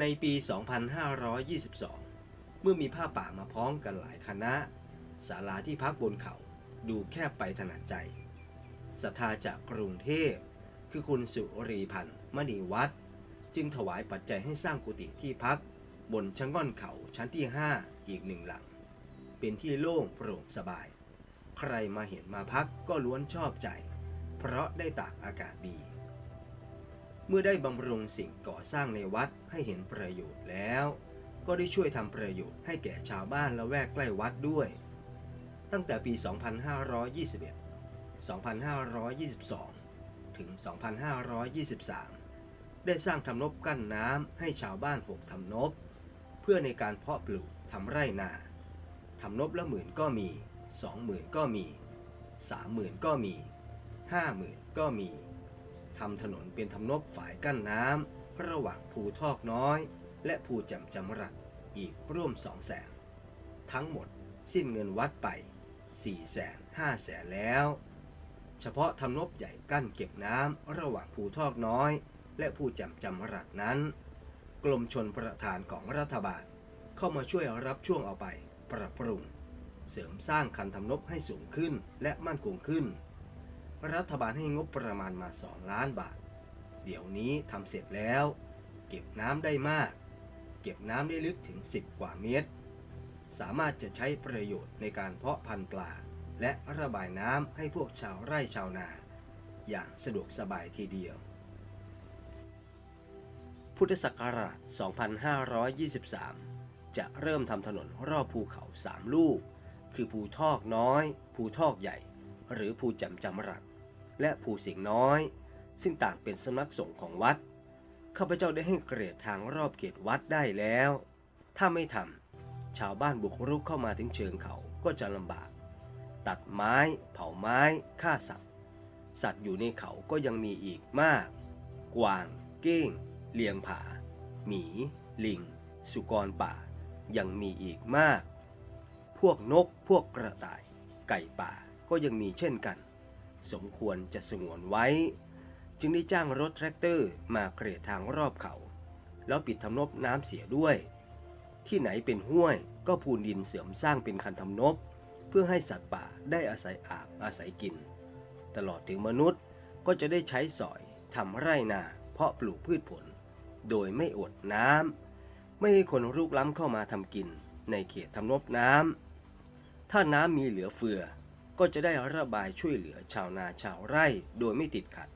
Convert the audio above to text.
ในปี 2522 เมื่อมีผ้าป่ามาพ้องกันหลายคณะศาลาที่พักบนเขาดูแคบไปถนัดใจศรัทธาจากกรุงเทพ คือคุณสุรีพันธ์มณีวัดจึงถวายปัจจัยให้สร้างกุฏิที่พัก บนชะง่อนเขาชั้นที่ 5 อีกหนึ่งหลัง เป็นที่โล่งโปร่งสบาย ใครมาเห็นมาพักก็ล้วนชอบใจ เพราะได้ตากอากาศดี เมื่อได้บำรุงสิ่งก่อสร้างในวัดให้เห็นประโยชน์แล้ว ก็ได้ช่วยทำประโยชน์ให้แก่ชาวบ้านละแวกใกล้วัดด้วย ตั้งแต่ปี 2521 2522 ถึง 2523 ได้สร้างทำนบกั้นน้ำให้ชาวบ้านหกทำนบ เพื่อในการเพาะปลูกทำไร่นาทำนบละหมื่นก็มี สองหมื่นก็มีสามหมื่นก็มีห้าหมื่นก็มี ทำถนนเป็นทำนบฝายกั้นน้ำระหว่างภูทอกน้อย และภูจำจำรัดอีกร่วมสองแสนทั้งหมดสิ้นเงินวัดไป4แสน5แสนแล้ว เฉพาะทำนบใหญ่กั้นเก็บน้ำระหว่างภูทอกน้อย และภูจำจำรัดนั้นกรมชนประทานของรัฐบาลเข้ามาช่วยรับช่วงเอาไปปรับปรุง เสริมสร้างคันทำนบให้สูงขึ้นและมั่นคงขึ้น รัฐบาลให้งบประมาณมา 2 ล้านบาท เดี๋ยวนี้ทำเสร็จแล้ว เก็บน้ำได้มาก เก็บน้ำได้ลึกถึง 10 กว่าเมตร สามารถจะใช้ประโยชน์ในการเพาะพันธุ์ปลา และระบายน้ำให้พวกชาวไร่ชาวนา อย่างสะดวกสบายทีเดียว พุทธศักราช 2523 จะเริ่มทำถนนรอบภูเขาสามลูก คือภูทอกน้อย ภูทอกใหญ่ หรือภูจำจำรัดและภูสิงน้อย ซึ่งต่างเป็นสำนักสงฆ์ของวัดข้าพเจ้าได้ให้เกรดทางรอบเขตวัดได้แล้ว ถ้าไม่ทำชาวบ้านบุกรุกเข้ามาถึงเชิงเขาก็จะลำบาก ตัดไม้ เผาไม้ฆ่าสัตว์สัตว์อยู่ในเขาก็ยังมีอีกมาก กวาง เก้ง เลียงผา หมี ลิง สุกรป่า ยังมีอีกมาก พวกนกพวกกระต่าย ไก่ป่า ก็ยังมีเช่นกัน สมควรจะสงวนไว้ จึงได้จ้างรถแทรกเตอร์มาเกรดทางรอบเขา แล้วปิดทำนบน้ำเสียด้วย ที่ไหนเป็นห้วยก็พูนดินเสริมสร้างเป็นคันทำนบ เพื่อให้สัตว์ป่าได้อาศัยอาบอาศัยกิน ตลอดถึงมนุษย์ก็จะได้ใช้สอยทำไร่นาเพาะปลูกพืชผล โดยไม่อดน้ำไม่ให้คนรุกล้ำเข้ามาทำกินในเขตทำนบน้ำถ้าน้ำมีเหลือเฟือ ก็จะได้ระบายช่วยเหลือชาวนาชาวไร่โดยไม่ติดขัด